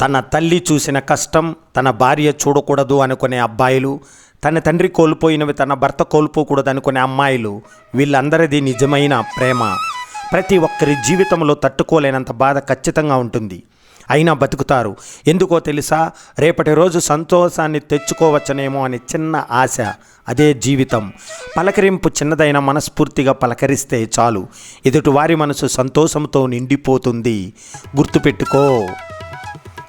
తన తల్లి చూసిన కష్టం తన భార్య చూడకూడదు అనుకునే అబ్బాయిలు తన తండ్రి కోల్పోయినవి తన భర్త కోల్పోకూడదు అనుకునే అమ్మాయిలు వీళ్ళందరిది నిజమైన ప్రేమ. ప్రతి ఒక్కరి జీవితంలో తట్టుకోలేనంత బాధ ఖచ్చితంగా ఉంటుంది. అయినా బతుకుతారు. ఎందుకో తెలుసా? రేపటి రోజు సంతోషాన్ని తెచ్చుకోవచ్చనేమో అనే చిన్న ఆశ. అదే జీవితం. పలకరింపు చిన్నదైన మనస్ఫూర్తిగా పలకరిస్తే చాలు. ఎదుటివారి మనసు సంతోషంతో నిండిపోతుంది. గుర్తుపెట్టుకో.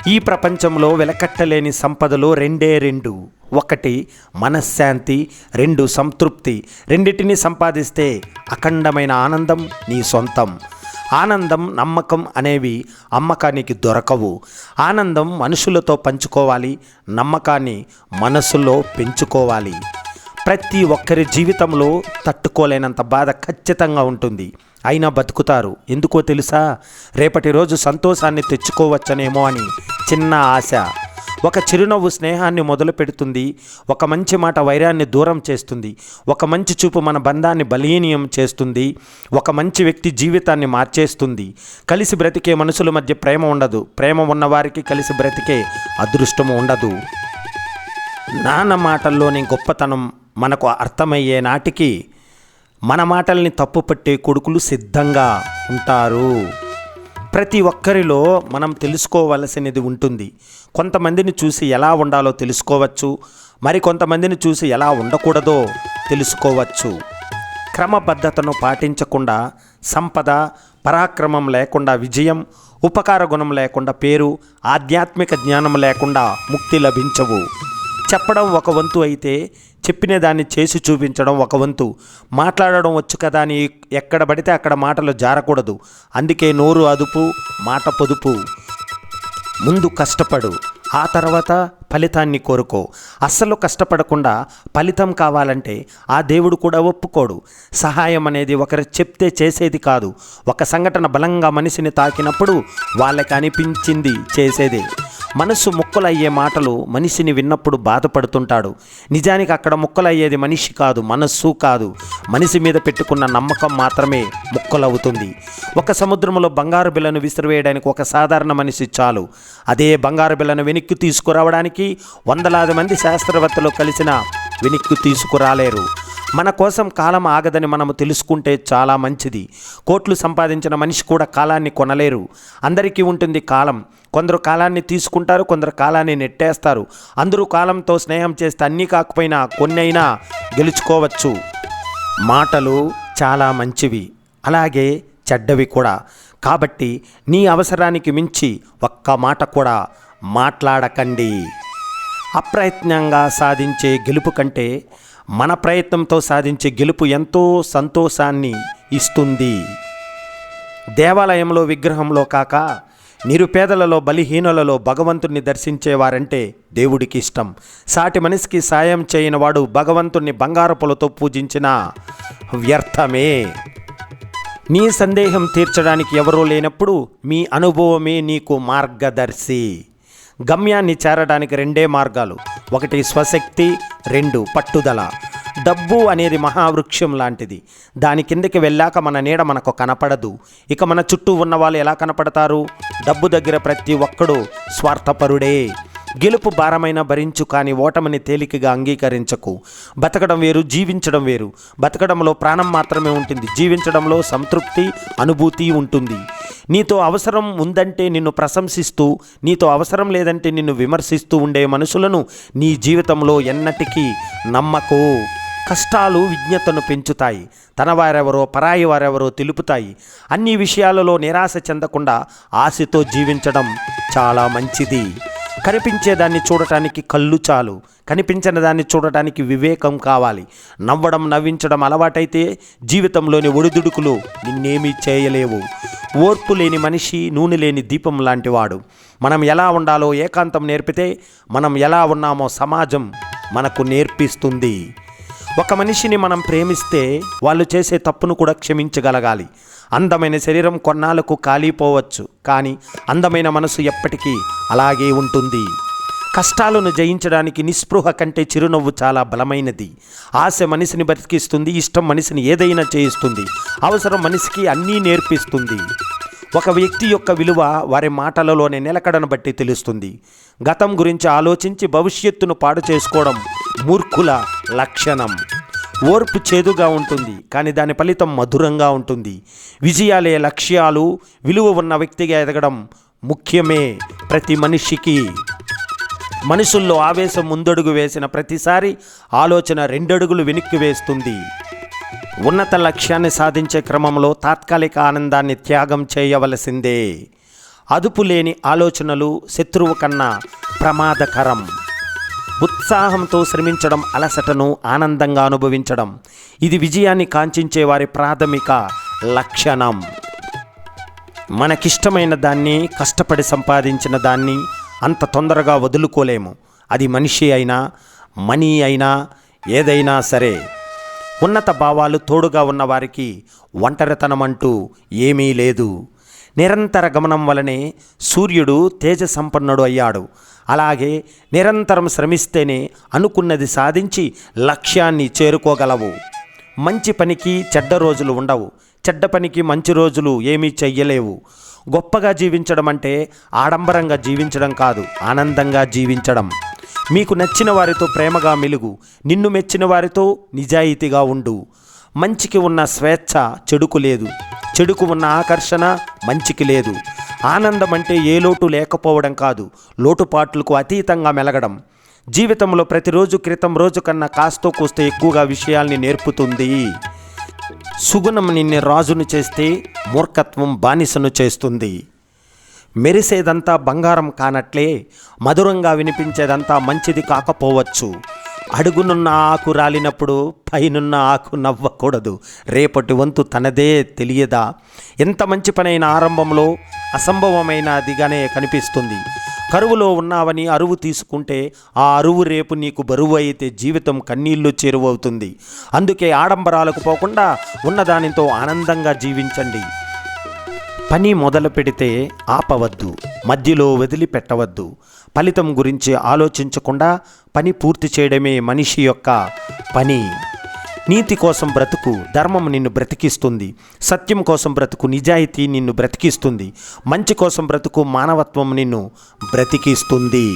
ఈ ప్రపంచంలో వెలకట్టలేని సంపదలు రెండే రెండు. ఒకటి మనశ్శాంతి రెండు సంతృప్తి. రెండిటిని సంపాదిస్తే అఖండమైన ఆనందం నీ సొంతం. ఆనందం నమ్మకం అనేవి అమ్మకానికి దొరకవు. ఆనందం మనుషులతో పంచుకోవాలి నమ్మకాన్ని మనసులో పెంచుకోవాలి. ప్రతి ఒక్కరి జీవితంలో తట్టుకోలేనంత బాధ ఖచ్చితంగా ఉంటుంది. అయినా బతుకుతారు. ఎందుకో తెలుసా? రేపటి రోజు సంతోషాన్ని తెచ్చుకోవచ్చనేమో అని చిన్న ఆశ. ఒక చిరునవ్వు స్నేహాన్ని మొదలు పెడుతుంది. ఒక మంచి మాట వైరాన్ని దూరం చేస్తుంది. ఒక మంచి చూపు మన బంధాన్ని బలీనీయం చేస్తుంది. ఒక మంచి వ్యక్తి జీవితాన్ని మార్చేస్తుంది. కలిసి బ్రతికే మనుషుల మధ్య ప్రేమ ఉండదు. ప్రేమ ఉన్నవారికి కలిసి బ్రతికే అదృష్టము ఉండదు. నాన్న మాటల్లోని గొప్పతనం మనకు అర్థమయ్యే నాటికి మన మాటల్ని తప్పుపట్టే కొడుకులు సిద్ధంగా ఉంటారు. ప్రతి ఒక్కరిలో మనం తెలుసుకోవలసినది ఉంటుంది. కొంతమందిని చూసి ఎలా ఉండాలో తెలుసుకోవచ్చు. మరి కొంతమందిని చూసి ఎలా ఉండకూడదో తెలుసుకోవచ్చు. క్రమబద్ధతను పాటించకుండా సంపద పరాక్రమం లేకుండా విజయం ఉపకార గుణం లేకుండా పేరు ఆధ్యాత్మిక జ్ఞానం లేకుండా ముక్తి లభించవు. చెప్పడం ఒక వంతు అయితే చెప్పిన దాన్ని చేసి చూపించడం ఒక వంతు. మాట్లాడడం వచ్చు కదా అని ఎక్కడ పడితే అక్కడ మాటలు జారకూడదు. అందుకే నోరు అదుపు మాట పొదుపు. ముందు కష్టపడు. ఆ తర్వాత ఫలితాన్ని కోరుకో. అస్సలు కష్టపడకుండా ఫలితం కావాలంటే ఆ దేవుడు కూడా ఒప్పుకోడు. సహాయం అనేది ఒకరు చెప్తే చేసేది కాదు. ఒక సంఘటన బలంగా మనిషిని తాకినప్పుడు వాళ్ళకి అనిపించింది చేసేదే. మనసు ముక్కలయ్యే మాటలు మనిషిని విన్నప్పుడు బాధపడుతుంటాడు. నిజానికి అక్కడ ముక్కలయ్యేది మనిషి కాదు మనస్సు కాదు. మనిషి మీద పెట్టుకున్న నమ్మకం మాత్రమే ముక్కలవుతుంది. ఒక సముద్రంలో బంగారు బిల్లను విసిరివేయడానికి ఒక సాధారణ మనిషి చాలు. అదే బంగారు బిల్లను వెనక్కి తీసుకురావడానికి వందలాది మంది శాస్త్రవేత్తలు కలిసిన వెనక్కి తీసుకురాలేరు. మన కోసం కాలం ఆగదని మనము తెలుసుకుంటే చాలా మంచిది. కోట్లు సంపాదించిన మనిషి కూడా కాలాన్ని కొనలేరు. అందరికీ ఉంటుంది కాలం. కొందరు కాలాన్ని తీసుకుంటారు కొందరు కాలాన్ని నెట్టేస్తారు. అందరూ కాలంతో స్నేహం చేస్తే అన్నీ కాకపోయినా కొన్నైనా గెలుచుకోవచ్చు. మాటలు చాలా మంచివి. అలాగే చెడ్డవి కూడా. కాబట్టి నీ అవసరానికి మించి ఒక్క మాట కూడా మాట్లాడకండి. అప్రయత్నంగా సాధించే గెలుపు కంటే మన ప్రయత్నంతో సాధించే గెలుపు ఎంతో సంతోషాన్ని ఇస్తుంది. దేవాలయంలో విగ్రహంలో కాక నిరుపేదలలో బలిహీనులలో భగవంతుణ్ణి దర్శించేవారంటే దేవుడికి ఇష్టం. సాటి మనిషికి సాయం చేయనివాడు భగవంతుణ్ణి బంగారపులతో పూజించిన వ్యర్థమే. నీ సందేహం తీర్చడానికి ఎవరూ లేనప్పుడు మీ అనుభవమే నీకు మార్గదర్శి. గమ్యాన్ని చేరడానికి రెండే మార్గాలు. ఒకటి స్వశక్తి రెండు పట్టుదల. డబ్బు అనేది మహావృక్షం లాంటిది. దాని కిందకి వెళ్ళాక మన నీడ మనకు కనపడదు. ఇక మన చుట్టూ ఉన్న వాళ్ళు ఎలా కనపడతారు? డబ్బు దగ్గర ప్రతి ఒక్కడు స్వార్థపరుడే. గెలుపు భారమైన భరించు కానీ ఓటమిని తేలికగా అంగీకరించకు. బతకడం వేరు జీవించడం వేరు. బతకడంలో ప్రాణం మాత్రమే ఉంటుంది. జీవించడంలో సంతృప్తి అనుభూతి ఉంటుంది. నీతో అవసరం ఉందంటే నిన్ను ప్రశంసిస్తూ నీతో అవసరం లేదంటే నిన్ను విమర్శిస్తూ ఉండే మనుషులను నీ జీవితంలో ఎన్నటికీ నమ్మకు. కష్టాలు విజ్ఞతను పెంచుతాయి తన వారెవరో పరాయి వారెవరో తెలుపుతాయి. అన్ని విషయాలలో నిరాశ చెందకుండా ఆశతో జీవించడం చాలా మంచిది. కనిపించేదాన్ని చూడటానికి కళ్ళు చాలు కనిపించిన దాన్ని చూడటానికి వివేకం కావాలి. నవ్వడం నవ్వించడం అలవాటైతే జీవితంలోని ఒడిదుడుకులు నిన్నేమీ చేయలేవు. ఓర్పు లేని మనిషి నూనె లేని దీపం లాంటివాడు. మనం ఎలా ఉండాలో ఏకాంతం నేర్పితే మనం ఎలా ఉన్నామో సమాజం మనకు నేర్పిస్తుంది. ఒక మనిషిని మనం ప్రేమిస్తే వాళ్ళు చేసే తప్పును కూడా క్షమించగలగాలి. అందమైన శరీరం కొన్నాళ్ళకు కాలిపోవచ్చు కానీ అందమైన మనసు ఎప్పటికీ అలాగే ఉంటుంది. కష్టాలను జయించడానికి నిస్పృహ కంటే చిరునవ్వు చాలా బలమైనది. ఆశ మనిషిని బతికిస్తుంది ఇష్టం మనిషిని ఏదైనా చేయిస్తుంది అవసరం మనిషికి అన్నీ నేర్పిస్తుంది. ఒక వ్యక్తి యొక్క విలువ వారి మాటలలోని నిలకడను బట్టి తెలుస్తుంది. గతం గురించి ఆలోచించి భవిష్యత్తును పాడు చేసుకోవడం మూర్ఖుల లక్షణం. ఓర్పు చేదుగా ఉంటుంది కానీ దాని ఫలితం మధురంగా ఉంటుంది. విజయాలే లక్ష్యాలు విలువ ఉన్న వ్యక్తిగా ఎదగడం ముఖ్యమే ప్రతి మనిషికి. మనుషుల్లో ఆవేశం ముందడుగు వేసిన ప్రతిసారి ఆలోచన రెండడుగులు వెనక్కి వేస్తుంది. ఉన్నత లక్ష్యాన్ని సాధించే క్రమంలో తాత్కాలిక ఆనందాన్ని త్యాగం చేయవలసిందే. అదుపు లేని ఆలోచనలు శత్రువు కన్నా ప్రమాదకరం. ఉత్సాహంతో శ్రమించడం అలసటను ఆనందంగా అనుభవించడం ఇది విజయాన్ని కాంక్షించే వారి ప్రాథమిక లక్షణం. మనకిష్టమైన దాన్ని కష్టపడి సంపాదించిన దాన్ని అంత తొందరగా వదులుకోలేము. అది మనిషి అయినా మనీ అయినా ఏదైనా సరే. ఉన్నత భావాలు తోడుగా ఉన్నవారికి ఒంటరితనం అంటూ ఏమీ లేదు. నిరంతర గమనం వలనే సూర్యుడు తేజ సంపన్నుడు అయ్యాడు. అలాగే నిరంతరం శ్రమిస్తేనే అనుకున్నది సాధించి లక్ష్యాన్ని చేరుకోగలవు. మంచి పనికి చెడ్డ రోజులు ఉండవు. చెడ్డ పనికి మంచి రోజులు ఏమీ చెయ్యలేవు. గొప్పగా జీవించడం అంటే ఆడంబరంగా జీవించడం కాదు ఆనందంగా జీవించడం. మీకు నచ్చిన వారితో ప్రేమగా మెలుగు నిన్ను మెచ్చిన వారితో నిజాయితీగా ఉండు. మంచికి ఉన్న స్వేచ్ఛ చెడుకు లేదు చెడుకు ఉన్న ఆకర్షణ మంచికి లేదు. ఆనందం అంటే ఏ లోటు లేకపోవడం కాదు లోటుపాట్లకు అతీతంగా మెలగడం. జీవితంలో ప్రతిరోజు క్రితం రోజు కన్నా కాస్తో కూస్తే ఎక్కువగా విషయాల్ని నేర్పుతుంది. సుగుణం నిన్ను రాజును చేస్తే మూర్ఖత్వం బానిసను చేస్తుంది. మెరిసేదంతా బంగారం కానట్లే మధురంగా వినిపించేదంతా మంచిది కాకపోవచ్చు. అడుగునున్న ఆకు రాలినప్పుడు పైనున్న ఆకు నవ్వకూడదు. రేపటి వంతు తనదే తెలియదా? ఎంత మంచి పనైన ఆరంభంలో అసంభవమైన అదిగానే కనిపిస్తుంది. కరువులో ఉన్నావని అరువు తీసుకుంటే ఆ అరువు రేపు నీకు బరువు అయితే జీవితం కన్నీళ్ళు చేరువవుతుంది. అందుకే ఆడంబరాలకు పోకుండా ఉన్నదానితో ఆనందంగా జీవించండి. పని మొదలు పెడితే ఆపవద్దు మధ్యలో వదిలిపెట్టవద్దు. ఫలితం గురించి ఆలోచించకుండా పని పూర్తి చేయడమే మనిషి యొక్క పని. నీతి కోసం బ్రతుకు ధర్మం నిన్ను బ్రతికిస్తుంది. సత్యం కోసం బ్రతుకు నిజాయితీ నిన్ను బ్రతికిస్తుంది. మంచి కోసం బ్రతుకు మానవత్వం నిన్ను బ్రతికిస్తుంది.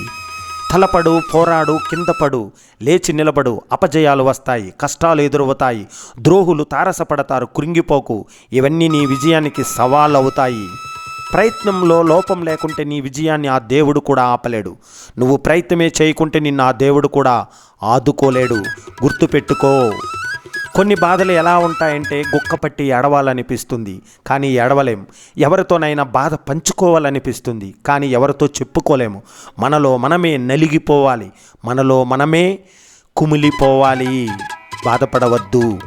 తలపడు పోరాడు కిందపడు లేచి నిలబడు అపజయాలు వస్తాయి కష్టాలు ఎదురవుతాయి ద్రోహులు తారసపడతారు కృంగిపోకు ఇవన్నీ నీ విజయానికి సవాళ్ళు అవుతాయి ప్రయత్నంలో లోపం లేకుంటే నీ విజయాన్ని ఆ దేవుడు కూడా ఆపలేడు. నువ్వు ప్రయత్నమే చేయకుంటే నిన్ను ఆ దేవుడు కూడా ఆదుకోలేడు. గుర్తుపెట్టుకో. కొన్ని బాధలు ఎలా ఉంటాయంటే గుక్కపట్టి ఎడవాలనిపిస్తుంది కానీ ఎడవలేం ఎవరితోనైనా బాధ పంచుకోవాలనిపిస్తుంది కానీ ఎవరితో చెప్పుకోలేము. మనలో మనమే నలిగిపోవాలి. మనలో మనమే కుమిలిపోవాలి. బాధపడవద్దు.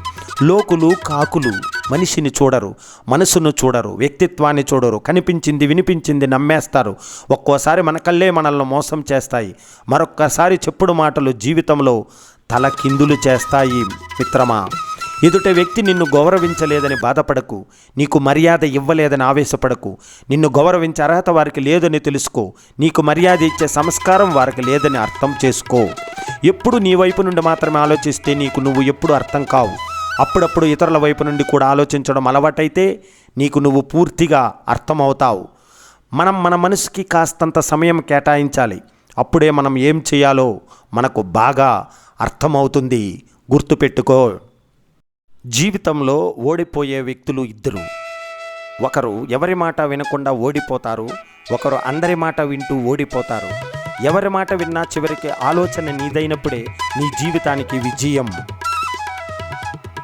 లోకులు కాకులు మనిషిని చూడరు మనసును చూడరు వ్యక్తిత్వాన్ని చూడరు. కనిపించింది వినిపించింది నమ్మేస్తారు. ఒక్కోసారి మన కళ్ళే మనల్ని మోసం చేస్తాయి. మరొక్కసారి చెప్పుడు మాటలు జీవితంలో తలకిందులు చేస్తాయి మిత్రమా. ఎదుట వ్యక్తి నిన్ను గౌరవించలేదని బాధపడకు. నీకు మర్యాద ఇవ్వలేదని ఆవేశపడకు. నిన్ను గౌరవించే అర్హత వారికి లేదని తెలుసుకో. నీకు మర్యాద ఇచ్చే సంస్కారం వారికి లేదని అర్థం చేసుకో. ఎప్పుడు నీ వైపు నుండి మాత్రమే ఆలోచిస్తే నీకు నువ్వు ఎప్పుడు అర్థం కావు. అప్పుడప్పుడు ఇతరుల వైపు నుండి కూడా ఆలోచించడం అలవాటైతే నీకు నువ్వు పూర్తిగా అర్థమవుతావు. మనం మన మనసుకి కాస్తంత సమయం కేటాయించాలి. అప్పుడే మనం ఏం చేయాలో మనకు బాగా అర్థమవుతుంది. గుర్తుపెట్టుకో. జీవితంలో ఓడిపోయే వ్యక్తులు ఇద్దరు. ఒకరు ఎవరి మాట వినకుండా ఓడిపోతారు. ఒకరు అందరి మాట వింటూ ఓడిపోతారు. ఎవరి మాట విన్నా చివరికి ఆలోచన నీదైనప్పుడే నీ జీవితానికి విజయం.